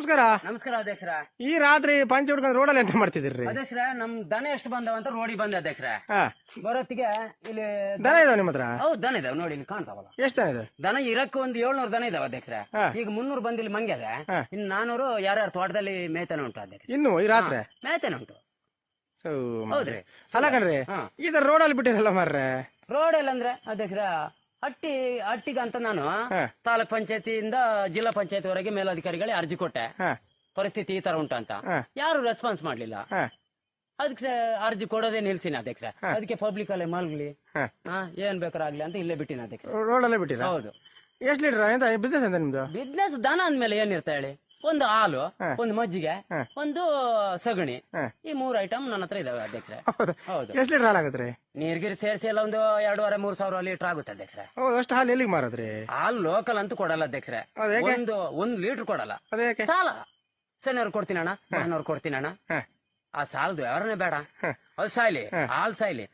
ನಮಸ್ಕಾರ. ನಮಸ್ಕಾರ ಅಧ್ಯಕ್ಷರ. ಈ ರಾತ್ರಿ ಪಂಚ ರೋಡ್ ರೋಡಲ್ಲಿ ಎಂತ ಮಾಡ್ತಿದ್ರಿ ಅಧ್ಯಕ್ಷರ ನಮ್ ದನ ಎಷ್ಟು ಬಂದವ ಅಂತ ರೋಡಿ ಬಂದ ಅಧ್ಯಕ್ಷರ. ಹಾ. ಬರೋತ್ತಿಗೆ ಇಲ್ಲಿ ದನ ಇದಾವ ನಿಮ್ಮ ಹತ್ರ ಹೌದು ದನ ಇದಾವ. ನೋಡಿ ಇಲ್ಲಿ ಕಾಣ್ತಾವಲ್ಲ. ಎಷ್ಟು ದನ ಇದೆ? ದನ ಇರಕ್ಕೆ ಒಂದು ಏಳ್ನೂರು ದನ ಇದಾವ ಅಧ್ಯಕ್ಷರ. ಈಗ ಮುನ್ನೂರು ಬಂದ ಇಲ್ಲಿ ಮಂಗ್ಯದ. ಇನ್ ಇನ್ನು ನಾನೂರು ಯಾರ್ಯಾರು ತೋಟದಲ್ಲಿ ಮೇತನ ಉಂಟು ಅಧ್ಯಕ್ಷ ಇನ್ನು ಈ ರಾತ್ರಿ? ಮೇತನ ಉಂಟು. ಹೌದ್ರಿ. ಅಲ್ಲ ಕಣ್ರಿ ಈ ತರ ರೋಡಲ್ಲಿ ಬಿಟ್ಟಿರಲ್ಲ ಮಾರ್ರೆ. ರೋಡ್ ಅಂದ್ರೆ ಅಧ್ಯಕ್ಷರ ಹಟ್ಟಿ ಹಟ್ಟಿಗಂತ ನಾನು. ತಾಲೂಕ್ ಪಂಚಾಯತಿಯಿಂದ ಜಿಲ್ಲಾ ಪಂಚಾಯತ್ ವರೆಗೆ ಮೇಲಧಿಕಾರಿಗಳಿಗೆ ಅರ್ಜಿ ಕೊಟ್ಟೆ. ಪರಿಸ್ಥಿತಿ ಈ ತರ ಉಂಟಂತ ಅಂತ. ಯಾರು ರೆಸ್ಪಾನ್ಸ್ ಮಾಡ್ಲಿಲ್ಲ. ಅದಕ್ಕೆ ಅರ್ಜಿ ಕೊಡೋದೇ ನಿಲ್ಸಿನ ಅಧ್ಯಕ್ಷ. ಅದಕ್ಕೆ ಪಬ್ಲಿಕ್ ಅಲ್ಲೇ ಮಲ್ಗ್ಲಿ. ಏನ್ ಬೇಕಾರಾಗ್ಲಿ ಅಂತ ಇಲ್ಲೇ ಬಿಟ್ಟಿನ ಅಧ್ಯಕ್ಷ. ರೋಡಲ್ಲೇ ಬಿಟ್ಟಿರ ಹೌದು. ಎಷ್ಟು ಲೀಟರ್ ಬಿಸ್ನೆಸ್ ಎಂತ ನಿಮ್ದು? ಬಿಸ್ನೆಸ್ ದನ ಅಂದ್ಮೇಲೆ ಏನಿರ್ತಾ ಹೇಳಿ? ಒಂದು ಹಾಲು. ಒಂದು ಮಜ್ಜಿಗೆ ಒಂದು ಸಗಣಿ. ಈ ಮೂರ್ ಐಟಮ್ ನನ್ನ ಹತ್ರ ಇದಾವೆ ಅಧ್ಯಕ್ಷ ಹೌದು? ಎಷ್ಟು ಲೀಟರ್ ಹಾಲಾಗತ್ರಿ ನೀರ್ಗಿರಿ ಸೇರಿಸಿ ಎಲ್ಲ ಒಂದು ಎರಡೂವರೆ ಮೂರ್ ಸಾವಿರ ಲೀಟರ್ ಆಗುತ್ತೆ ಅಧ್ಯಕ್ಷ ಅಷ್ಟು ಹಾಲು ಎಲ್ಲಿಗೆ ಮಾರದ್ರಿ ಹಾಲು ಲೋಕಲ್ ಅಂತೂ ಕೊಡಲ್ಲ ಅಧ್ಯಕ್ಷರೇ. ಒಂದು ಒಂದ್ ಲೀಟರ್ ಕೊಡಲ್ಲ. ಸಾಲ. ಸಣ್ಣವ್ರು ಕೊಡ್ತೀನಿ ಅಣ್ಣ ಮಹನವ್ರು ಕೊಡ್ತೀನಿ ಅಣ್ಣ. ಆ ಸಾಲದು ಯಾರನ್ನೇ ಬೇಡ. ಅದು ಸಾಯ್ಲಿ ಹಾಲ್ ಸಾಯ್ಲಿ.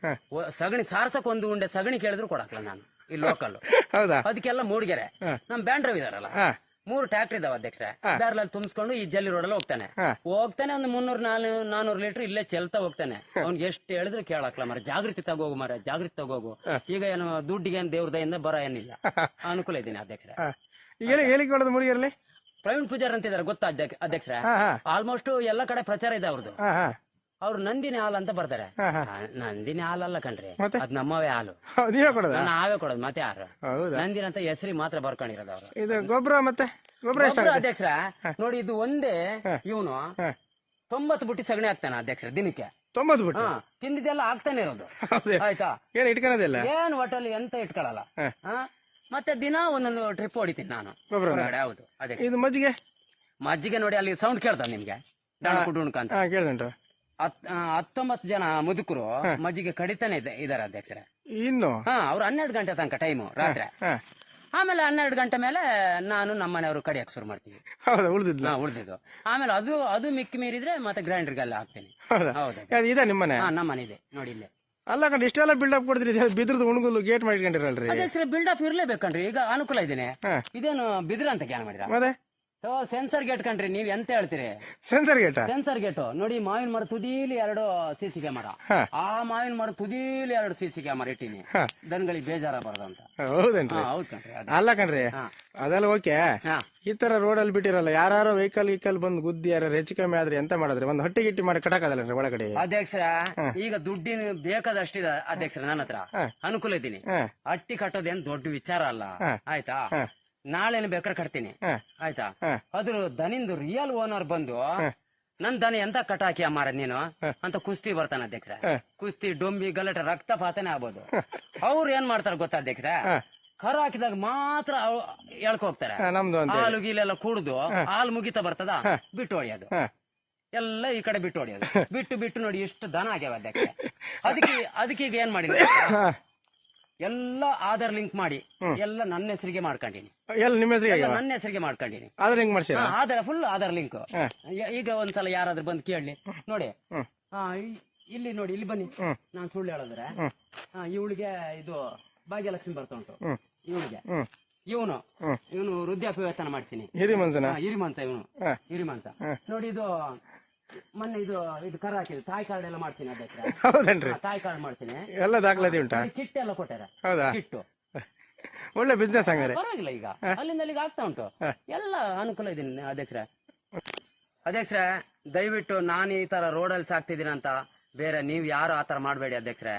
ಸಗಣಿ ಸಾರ್ಸಕ್ ಒಂದು ಉಂಡೆ ಸಗಣಿ ಕೇಳಿದ್ರು ಕೊಡಕ್ಲ ನಾನು ಈ ಲೋಕಲ್ ಹೌದಾ? ಅದಕ್ಕೆಲ್ಲ ಮೂಡಿಗೆರೆ. ನಮ್ ಬ್ಯಾಂಡ್ರವ್ ಇದಾರಲ್ಲ ಮೂರು ಟ್ರ್ಯಾಕ್ಟರ್ ಇದಾವ ಅಧ್ಯಕ್ಷ ಬ್ಯಾರ್ಲಲ್ಲಿ ತುಂಬಿಸ್ಕೊಂಡು ಈ ಜಲ್ಲಿ ರೋಡಲ್ಲಿ ಹೋಗ್ತಾನೆ. ಹಾ. ಹೋಗ್ತಾನೆ ಒಂದು ಮುನ್ನೂರ್ ನಾಲ್ ನಾನೂರು ಲೀಟರ್ ಇಲ್ಲೇ ಚೆಲ್ತಾ ಹೋಗ್ತಾನೆ. ಅವ್ನಿಗೆ ಎಷ್ಟು ಹೇಳಿದ್ರು ಕೇಳಕ್ಲ ಮರ ಜಾಗೃತಿ ತಗೋಗು ಮರ ಜಾಗೃತಿ ತಗೋಗು. ಈಗ ಏನು ದುಡ್ಡಿಗೆ ಏನ್ ದೇವ್ರ ದಯಿಂದ ಬರ ಏನಿಲ್ಲ. ಅನುಕೂಲ ಇದ್ದೀನಿ ಅಧ್ಯಕ್ಷರ. ಹಾ. ಈಗ ಪ್ರವೀಣ್ ಪೂಜಾರ್ ಅಂತಿದ್ದಾರೆ ಗೊತ್ತಾ ಅಧ್ಯಕ್ಷ ಆಲ್ಮೋಸ್ಟ್ ಎಲ್ಲ ಕಡೆ ಪ್ರಚಾರ ಇದೆ ಅವ್ರದ್ದು ಅವ್ರು ನಂದಿನಿ ಹಾಲು ಅಂತ ಬರ್ತಾರೆ. ನಂದಿನಿ ಹಾಲಲ್ಲ ಕಣ್ರಿ? ಅದ್ ನಮ್ಮವೇ ಹಾಲು. ನೀವೇ ಕೊಡೋದಾ? ನಾವೇ ಕೊಡೋದು ಮತ್ತೆ ಯಾರು? ನಂದಿನ ಅಂತ ಹೆಸರಿ ಮಾತ್ರ ಬರ್ಕೊಂಡಿರೋದು ಅವರು. ಇದು ಗೊಬ್ಬರ ಮತ್ತೆ? ಗೊಬ್ಬರ ಅಧ್ಯಕ್ಷರ ನೋಡಿ ಇದು ಒಂದೇ. ಇವನು ತೊಂಬತ್ತು ಬುಟ್ಟಿ ಸಗಣಿ ಹಾಕ್ತಾನೆ ಅಧ್ಯಕ್ಷರ ದಿನಕ್ಕೆ. ತೊಂಬತ್ತು ಬುಟ್ಟಿ? ತಿಂದಿದ್ದೆಲ್ಲ ಆಗ್ತಾನೆ ಇರೋದು. ಆಯ್ತಾ? ಏನು ಇಟ್ಕೊಳ್ಳೋದಿಲ್ಲ? ಏನ್ ಹೋಟೆಲ್ ಎಂತ ಇಟ್ಕೊಳ್ಳಲ್ಲ? ಮತ್ತೆ ದಿನ ಒಂದೊಂದು ಟ್ರಿಪ್ ಹೊಡಿತೀನಿ ನಾನು. ಹೌದು ಅದೇ. ಇದು ಮಜ್ಜಿಗೆ? ಮಜ್ಜಿಗೆ ನೋಡಿ ಅಲ್ಲಿ ಸೌಂಡ್ ಕೇಳ್ತಾನೆ ನಿಮ್ಗೆ? ಡಾಣ ಕುಡುಣ್ಕ ಅಂತ. ಕೇಳ್ದುಂಟು ಹತ್- ಆ, ಹತ್ತೊಂಬತ್ತು ಜನ ಮುದುಕರು ಮಜ್ಜಿಗೆ ಕಡಿತಾನೆ ಇದೆ- ಇದಾರೆ ಅಧ್ಯಕ್ಷರ. ಇನ್ನು? ಹಾ ಅವ್ರು ಹನ್ನೆರಡು ಗಂಟೆ ತನಕ ಟೈಮು ರಾತ್ರಿ. ಹಾ. ಆಮೇಲೆ ಹನ್ನೆರಡು ಗಂಟೆ ಮೇಲೆ ನಾನು ನಮ್ಮ ಮನೆಯವರು ಕಡಿಯಕ್ ಶುರು ಮಾಡ್ತೀವಿ ಹೌದಾ ಉಳಿದಿದ್ಲ? ಉಳಿದಿದ್ದು. ಆಮೇಲೆ ಅದು ಅದು ಮಿಕ್ಕಿ ಮೀರಿದ್ರೆ ಮತ್ತೆ ಗ್ರೈಂಡರ್ಗೆಲ್ಲ ಹಾಕ್ತೀನಿ. ಹೌದಾ? ಹೌದು. ಯಾವ್ದು ಇದೆ ನಿಮ್ಮನೆ ಹಾ ನಮ್ಮ ಮನೆ ಇದೆ ನೋಡಿ ಇಲ್ಲೇ. ಅಲ್ಲ ಕಂಡು ಇಷ್ಟೆಲ್ಲ ಬಿಲ್ಡಪ್ ಕೊಡ್ತೀರಿ ಇದು ಬಿದ್ರದ್ದು ಉಣಗುಲು ಗೇಟ್ ಮಾಡಿಟ್ಕೊಂಡಿರಲ್ರಿ? ಅಧ್ಯಕ್ಷರ ಬಿಲ್ಡಪ್ ಇರ್ಲೇಬೇಕಣ್ರಿ ಈಗ ಅನುಕೂಲ ಇದೇನೆ ಹಾ. ಇದೇನು ಬಿದ್ರ ಅಂತ ಕ್ಯಾನ್ ಮಾಡಿರ? ಮತ್ತೆ? ಸೆನ್ಸರ್ ಗೇಟ್ ಕಣ್ರಿ ನೀವ್ ಎಂತ ಹೇಳ್ತೀರಿ? ಸೆನ್ಸರ್ ಗೇಟ್ ಸೆನ್ಸರ್ ಗೇಟ್ ನೋಡಿ ಮಾವಿನ ಮರ ತುದೀಲಿ ಎರಡು ಸಿ ಸಿ ಕ್ಯಾಮರಾ. ಆ ಮಾವಿನ ಮರ ತುದೀಲಿ ಎರಡು ಸಿ ಸಿ ಕ್ಯಾಮರಾ ಇಟ್ಟಿನಿ. ದನಗಳಿಗೆ ಬೇಜಾರ ಬರದಂತ. ಹೌದೇನ್ರಿ? ಹೌದ್ ಕಣ್ರಿ ಅಲ್ಲ ಕಣ್ರಿ. ಅದೆಲ್ಲ ಓಕೆ? ಈ ತರ ರೋಡ್ ಅಲ್ಲಿ ಬಿಟ್ಟಿರಲ್ಲ ಯಾರು ವೆಹಿಕಲ್ ವೆಹಿಕಲ್ ಬಂದು ಗುದ್ದಿ ಯಾರು ಹೆಚ್ಚು ಕಮ್ಮಿ ಆದ್ರೆ ಎಂತ ಮಾಡಿದ್ರೆ? ಒಂದು ಹೊಟ್ಟೆ ಗಿಟ್ಟಿ ಮಾಡಿ ಕಟಕದಲ್ಲ ಒಳಗಡೆ? ಅಧ್ಯಕ್ಷರ ಈಗ ದುಡ್ಡಿನ ಬೇಕಾದಷ್ಟಿದೆ ಅಧ್ಯಕ್ಷರ ನನ್ನ ಹತ್ರ. ಅನುಕೂಲ ಇದ್ದೀನಿ. ಅಟ್ಟಿ ಕಟ್ಟೋದೇನ್ ದೊಡ್ಡ ವಿಚಾರ ಅಲ್ಲ. ಆಯ್ತಾ. ನಾಳೆನು ಬೇಕಾದ್ರೆ ಕಟ್ತೀನಿ. ಆಯ್ತಾ? ಅದ್ರ ದನಿಂದು ರಿಯಲ್ ಓನರ್ ಬಂದು ನನ್ ದನ ಎಂತ ಕಟಾಕಿ ಮಾರ ನೀನು? ಅಂತ ಕುಸ್ತಿ ಬರ್ತಾನೆ ಅಧ್ಯಕ್ಷ. ಕುಸ್ತಿ ಡೊಂಬಿ ಗಲಾಟೆ ರಕ್ತಪಾತನೇ ಆಗ್ಬೋದು. ಅವ್ರು ಏನ್ ಮಾಡ್ತಾರೆ ಗೊತ್ತಾ ಅಧ್ಯಕ್ಷ ಕರ ಹಾಕಿದಾಗ ಮಾತ್ರ ಎಳ್ಕೋಗ್ತಾರೆ ಹಾಲು ಗೀಲೆಲ್ಲ ಕುಡ್ದು ಹಾಲು ಮುಗಿತಾ ಬರ್ತದ? ಬಿಟ್ಟು ಹೊಡಿಯೋದು. ಎಲ್ಲ ಈ ಕಡೆ ಬಿಟ್ಟು ಹೊಡಿಯೋದು. ಬಿಟ್ಟು ಬಿಟ್ಟು ನೋಡಿ ಎಷ್ಟು ದನ ಆಗ್ಯಾವ ಅಧ್ಯಕ್ಷ ಅದಕ್ಕೆ ಅದಕ್ಕೆ ಈಗ ಏನ್ ಮಾಡಿ ಹಾ. ಎಲ್ಲ ಆಧಾರ್ ಲಿಂಕ್ ಮಾಡಿ ಎಲ್ಲ ನನ್ನ ಹೆಸರಿಗೆ ಮಾಡ್ಕೊಂಡಿನಿ. ಎಲ್ಲ ನಿಮ್ಮ ಹೆಸರಿಗೆ ನನ್ನ ಹೆಸರಿಗೆ ಮಾಡ್ಕೊಂಡಿನಿ. ಆಧಾರ್ ಲಿಂಕ್ ಮಾಡ್ತೀರಾ ಆಧಾರ್ ಫುಲ್ ಆಧಾರ್ ಲಿಂಕ್. ಈಗ ಒಂದ್ಸಲ ಯಾರಾದ್ರೂ ಬಂದು ಕೇಳಲಿ ನೋಡಿ. ಇಲ್ಲಿ ನೋಡಿ ಇಲ್ಲಿ ಬನ್ನಿ. ನಾನು ಸುಳ್ಳು ಹೇಳಿದ್ರೆ. ಇವಳಿಗೆ ಇದು ಭಾಗ್ಯಲಕ್ಷ್ಮಿ ಬರ್ತಾ ಉಂಟು. ಇವಳಿಗೆ. ಇವನು ಇವನು ವೃದ್ಧಾಪ್ಯ ವೇತನ ಮಾಡ್ತೀನಿ ಹಿರಿಮಂತ ಇವನು. ಹಿರಿಮಂತ. ನೋಡಿ ಇದು ಮೊನ್ನೆ ಇದು ಇದು ಕರ ಹಾಕಿದ್ರು. ತಾಯಿ ಕಾರ್ಡ್ ಎಲ್ಲ ಮಾಡ್ತೀನಿ ಅದಕ್ಕೆ ಹೌದೇನ್ರಿ? ತಾಯಿ ಕಾರ್ಡ್ ಮಾಡ್ತೀನಿ. ಎಲ್ಲ ದಾಖಲಾತಿ ಉಂಟಾ? ಕಿಟ್ ಎಲ್ಲ ಕೊಟ್ಟಾರ. ಹೌದಾ? ಕಿಟ್ಟು ಒಳ್ಳೆ ಬಿಸ್ನೆಸ್ ಹಂಗಾರೆ. ಪರವಾಗಿಲ್ಲ ಈಗ. ಅಲ್ಲಿಂದ ಅಲ್ಲಿಗೆ ಆಗ್ತಾ ಉಂಟು. ಎಲ್ಲ ಅನುಕೂಲ ಇದೀನಿ ಅಧ್ಯಕ್ಷರ ಅಧ್ಯಕ್ಷರ ದಯವಿಟ್ಟು ನಾನು ಈ ತರ ರೋಡಲ್ಲಿ ಸಾಕ್ತಿದ್ದೀನಿ ಅಂತ ಬೇರೆ ನೀವು ಯಾರು ಆ ತರ ಮಾಡಬೇಡಿ ಅಧ್ಯಕ್ಷರ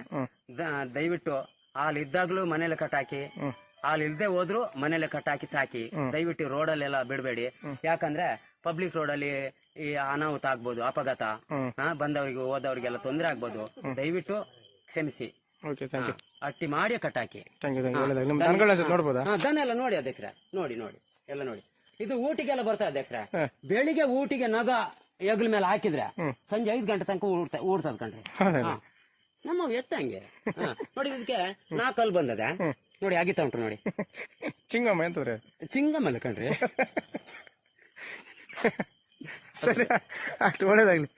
ದಯವಿಟ್ಟು ಹಾಲು ಇದ್ದಾಗ್ಲೂ ಮನೇಲಿ ಕಟ್ಟಾಕಿ ಹಾಲು ಇಲ್ದೆ ಹೋದ್ರು ಮನೇಲೆ ಕಟ್ಟಾಕಿ ಸಾಕಿ. ದಯವಿಟ್ಟು ರೋಡಲ್ಲೆಲ್ಲ ಬಿಡಬೇಡಿ. ಯಾಕಂದ್ರೆ ಪಬ್ಲಿಕ್ ರೋಡ್ ಅಲ್ಲಿ ಈ ಅನಾಹುತ ಆಗ್ಬೋದು ಅಪಘಾತ. ಬಂದವರಿಗೆ ಹೋದವರಿಗೆಲ್ಲ ತೊಂದರೆ ಆಗ್ಬೋದು. ದಯವಿಟ್ಟು ಕ್ಷಮಿಸಿ. ಅಟ್ಟಿ ಮಾಡಿ ಕಟ್ಟಾಕಿ. ದನ ಎಲ್ಲ ನೋಡಿ ಅಧ್ಯಕ್ಷರ. ನೋಡಿ ನೋಡಿ. ಎಲ್ಲ ನೋಡಿ. ಇದು ಊಟಿಗೆಲ್ಲ ಬರ್ತಾ ಅಧ್ಯಕ್ಷರ. ಹಾ. ಬೆಳಿಗ್ಗೆ ಊಟಿಗೆ ನಗ ಎಗ್ಲ ಮೇಲೆ ಹಾಕಿದ್ರೆ ಸಂಜೆ ಐದು ಗಂಟೆ ತನಕ ಊಡ್ತ ಊಡ್ತದ ಕಣ್ರಿ. ನಮ್ಮ ಎತ್ತ ಹಂಗೆ. ಹಾ. ನೋಡಿ ಇದಕ್ಕೆ ನಾಕಲ್ ಬಂದದೆ. ನೋಡಿ ಆಗಿತ್ತ ಉಂಟು ನೋಡಿ. ಚಿಂಗಮ್ಮ ಎಂತವ್ರೆ? ಅಲ್ಲ ಕಣ್ರಿ. ಸರಿ ಅಷ್ಟು ಒಳ್ಳೇದಾಗ್ಲಿ.